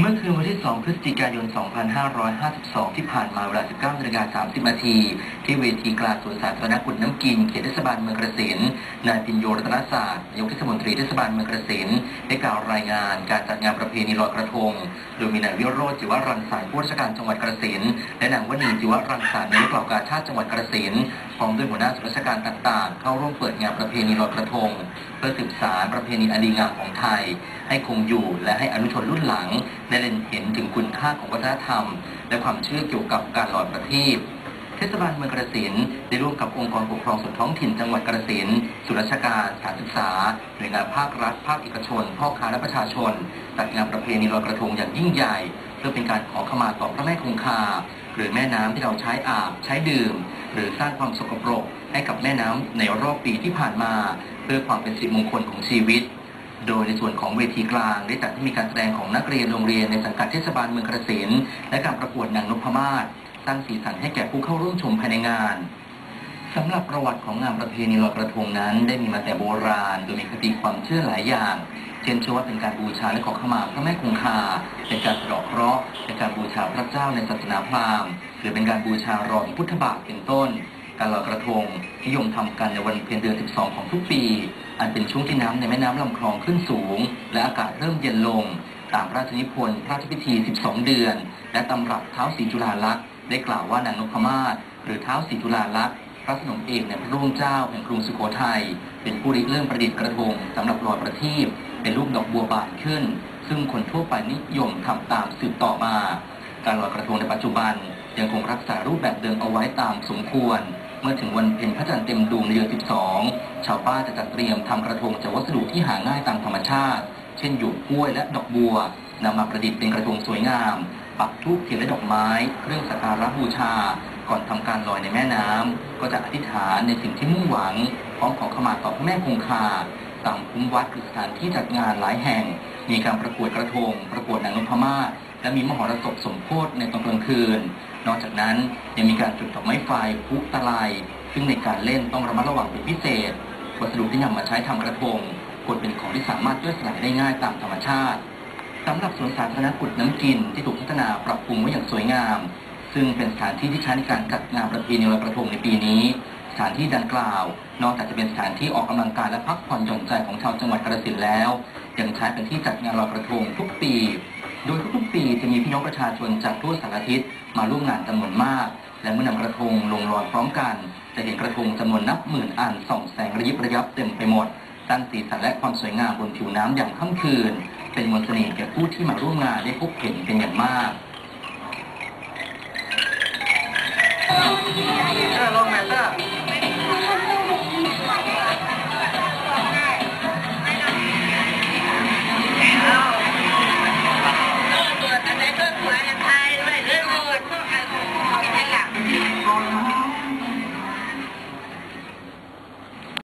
เมื่อคืนวันที่ 2 พฤศจิกายน 2552 ที่ผ่านมาเวลา 19นาฬิกา30 นาที ที่เวทีกลางสวนสาธารณะกุดน้ำกิน เขตเทศบาลเมืองกระสินนายพินโยรัตนศาสตร์นายกเทศมนตรีเทศบาลเมืองกระสินได้กล่าวรายงานการจัดงานประเพณีลอยกระทง โดยมีนายวิโรจน์จิวรังสรรค์ผู้ราชการจังหวัดกระสินและนางวณีจิวรังสรรค์นายกเหล่ากาชาติจังหวัดกระสิน พร้อมด้วยหัวหน้าส่วนราชการต่างๆ เข้าร่วมเปิดงานประเพณีลอยกระทง เพื่อสืบสารประเพณีอันดีงามของไทย ให้คงอยู่และให้อนุชนรุ่นหลังได้เล็งเห็นถึงคุณค่าของวัฒนธรรม และความเชื่อเกี่ยวกับการลอยประทีป เทศบาลเมืองกระสินได้ร่วมกับองค์กรปกครองส่วนท้องถิ่นจังหวัดกระสินส่วนราชการสถานศึกษาหน่วยงานภาครัฐ ภาคเอกชน พ่อค้าและประชาชน จัดงานประเพณีลอยกระทงอย่างยิ่งใหญ่ เพื่อเป็นการขอขมาต่อพระแม่คงคา หรือแม่น้ำที่เราใช้อาบใช้ดื่ม หรือสร้างความสกปรกให้กับแม่น้ำในรอบปีที่ผ่านมา เพื่อความเป็นสิริมงคลของชีวิตโดยในส่วนของเวทีกลางได้จัดให้มีการแสดงของนักเรียนโรงเรียนในสังกัดเทศบาลเมืองกระสินและการประกวดนางนพมาศ สร้างสีสันให้แก่ผู้เข้าร่วมชมภายในงานสำหรับประวัติของงานประเพณีลอยกระทงนั้น ได้มีมาแต่โบราณ โดยมีคติความเชื่อหลายอย่าง เช่นเชื่อว่าเป็นการบูชาและขอขมาพระแม่คงคา เป็นการสะเดาะเคราะห์เป็นการบูชาพระเจ้าในศาสนาพราหมณ์หรือเป็นการบูชารอยพุทธบาทเป็นต้น การลอยกระทงนิยมทำกันในวันเพ็ญเดือน 12 ของทุกปี อันเป็นช่วงที่น้ำในแม่น้ำลำคลองขึ้นสูง และอากาศเริ่มเย็นลง ตามพระราชนิพนธ์พระราชพิธี 12 เดือน และตำรับเท้าสีจุฬาลักษณ์ ได้กล่าวว่านางนพมาศหรือเท้าสีจุฬาลักษณ์พระสนมเอกในพระร่วงเจ้าแห่งกรุงสุโขทัยเป็นผู้ริเริ่มประดิษฐ์กระทงสำหรับลอยประทีปเป็นรูปดอกบัวบานขึ้น ซึ่งคนทั่วไปนิยมทำตามสืบต่อมา การลอยกระทงในปัจจุบันยังคงรักษารูปแบบเดิมเอาไว้ตามสมควร เมื่อถึงวันเพ็ญพระจันทร์เต็มดวงในเดือน 12 ชาวบ้านจะจัดเตรียมทำกระทงจากวัสดุที่หาง่ายตามธรรมชาติ เช่นหยวกกล้วยและดอกบัวนำมาประดิษฐ์เป็นกระทงสวยงาม ปักธูปเทียนและดอกไม้เครื่องสักการะบูชา ก่อนทำการลอยในแม่น้ำก็จะอธิษฐานในสิ่งที่มุ่งหวังพร้อมขอขมาต่อพระแม่คงคาตามคุ้มวัดคือสถานที่จัดงานหลายแห่ง มีการประกวดกระทง ประกวดนางนพมาศและมีมหรสพสมโพธิในตอนกลางคืน นอกจากนั้นยังมีการจุดดอกไม้ไฟพุตะไลซึ่งในการเล่นต้องระมัดระวังเป็นพิเศษ วัสดุที่นำมาใช้ทำกระทงควรเป็นของที่สามารถย่อยสลายได้ง่ายตามธรรมชาติ สำหรับสวนสาธารณะกุดน้ำกินที่ถูกพัฒนาปรับปรุงไว้อย่างสวยงาม ซึ่งเป็นสถานที่ที่ใช้ในการจัดงานประเพณีลอยกระทงในปีนี้ สถานที่ดังกล่าว นอกจากจะเป็นสถานที่ออกกำลังกายและพักผ่อนหย่อนใจของชาวจังหวัดกระสินแล้ว ยังใช้เป็นที่จัดงานลอยกระทงทุกปี โดยทุกๆปีจะมีพี่น้องประชาชนจากทั่วสารทิศมาร่วมงานจำนวนมาก และเมื่อนำกระทงลงลอยพร้อมกัน จะเห็นกระทงจำนวนนับหมื่นอันส่องแสงระยิบระยับเต็มไปหมดสร้างสีสันและความสวยงามบนผิวน้ำอย่างค่ำคืน เป็นมนต์เสน่ห์แก่ผู้ที่มาร่วมงานได้พบเห็นเป็นอย่างมาก